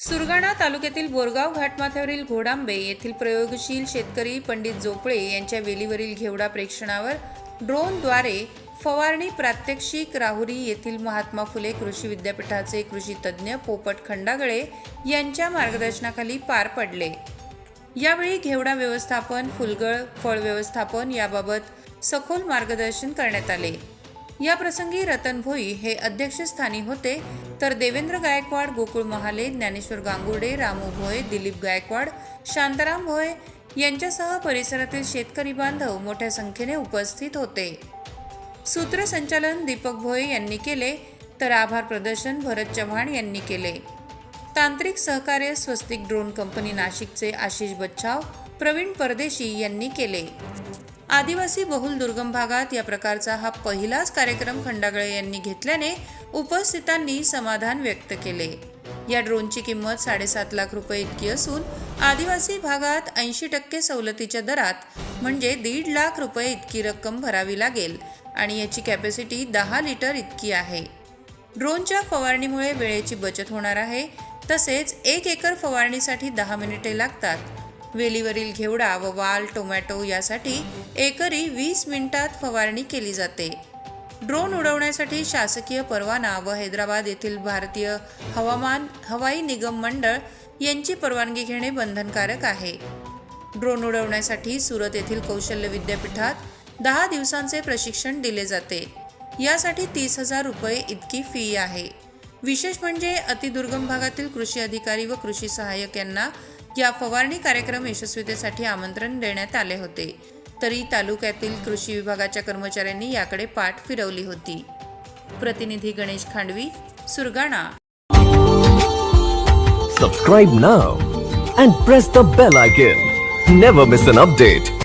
सुरगाणा तालुक्यातील बोरगाव घाटमाथ्यावरील घोडांबे येथील प्रयोगशील शेतकरी पंडित जोपळे यांच्या वेलीवरील घेवडा प्रेक्षणावर ड्रोनद्वारे फवारणी प्रात्यक्षिक राहुरी येथील महात्मा फुले कृषी विद्यापीठाचे कृषी तज्ज्ञ पोपट खंडागळे यांच्या मार्गदर्शनाखाली पार पडले. यावेळी घेवडा व्यवस्थापन फुलगळ फळ व्यवस्थापन याबाबत सखोल मार्गदर्शन करण्यात आले. या प्रसंगी रतन भोई हे अध्यक्षस्थानी होते. तर देवेंद्र गायकवाड गोकुळ महाले ज्ञानेश्वर गांगुर्डे रामू भोये दिलीप गायकवाड शांताराम भोये यांच्यासह परिसरातील शेतकरी बांधव मोठ्या संख्येने उपस्थित होते. सूत्रसंचालन दीपक भोये यांनी केले तर आभार प्रदर्शन भरत चव्हाण यांनी केले. तांत्रिक सहकार्य स्वस्तिक ड्रोन कंपनी नाशिकचे आशिष बच्छाव प्रवीण परदेशी यांनी केले. आदिवासी बहुल दुर्गम भागात या प्रकारचा हा पहिलाच कार्यक्रम खंडागळे यांनी घेतल्याने उपस्थितांनी समाधान व्यक्त केले. या ड्रोनची किंमत साडेसात लाख रुपये इतकी असून आदिवासी भागात ऐंशी टक्के सवलतीच्या दरात म्हणजे दीड लाख रुपये इतकी रक्कम भरावी लागेल आणि याची कॅपॅसिटी दहा लिटर इतकी आहे. ड्रोनच्या फवारणीमुळे वेळेची बचत होणार आहे. तसेच एक एकर फवारणीसाठी दहा मिनिटे लागतात. वेलीवरील घेवडा व वाल टोमॅटो यासाठी एकरी वीस मिनिटात फवारणी केली जाते. ड्रोन उडवण्यासाठी शासकीय परवाना व हैदराबाद येथील भारतीय हवामान हवाई निगम मंडळ यांची परवानगी घेणे बंधनकारक आहे. ड्रोन उडवण्यासाठी सुरत येथील कौशल्य विद्यापीठात दहा दिवसांचे प्रशिक्षण दिले जाते. यासाठी तीस हजार रुपये इतकी फी आहे. विशेष म्हणजे अतिदुर्गम भागातील कृषी अधिकारी व कृषी सहाय्यक यांना या फवारणी कार्यक्रम यशस्वीतेसाठी आमंत्रण देण्यात आले होते. तरी तालुक्यातील कृषी विभागाच्या कर्मचाऱ्यांनी याकडे पाठ फिरवली होती. प्रतिनिधी Ganesh Khandavi Surgana. Subscribe now and press the bell icon never miss an update